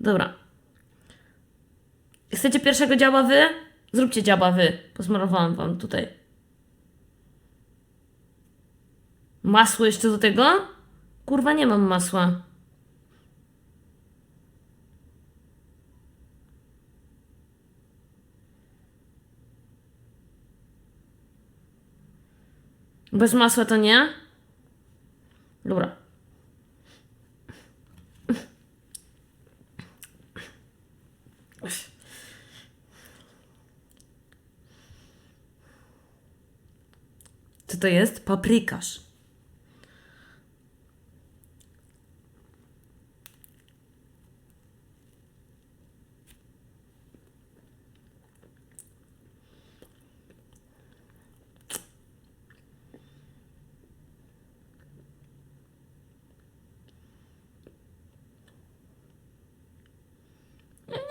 Dobra. Chcecie pierwszego działa wy? Zróbcie działa wy. Posmarowałam wam tutaj. Masło jeszcze do tego? Kurwa, nie mam masła. Bez masła to nie? Dobra. Co to jest? Paprykarz.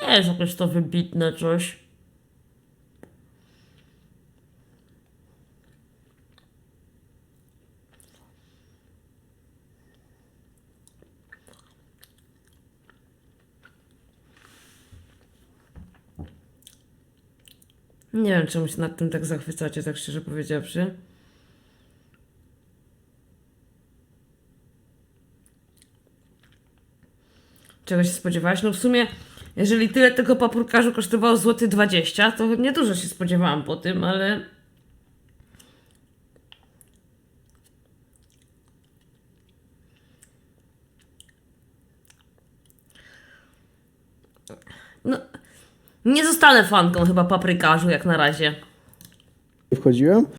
Nie jest jakieś to wybitne coś. Nie wiem, czemu się nad tym tak zachwycacie, tak szczerze powiedziawszy. Czego się spodziewałaś? No w sumie, jeżeli tyle tego papurkarzu kosztowało złoty 20, to niedużo się spodziewałam po tym, ale... No, nie zostanę fanką chyba paprykarzu jak na razie. wchodziłem.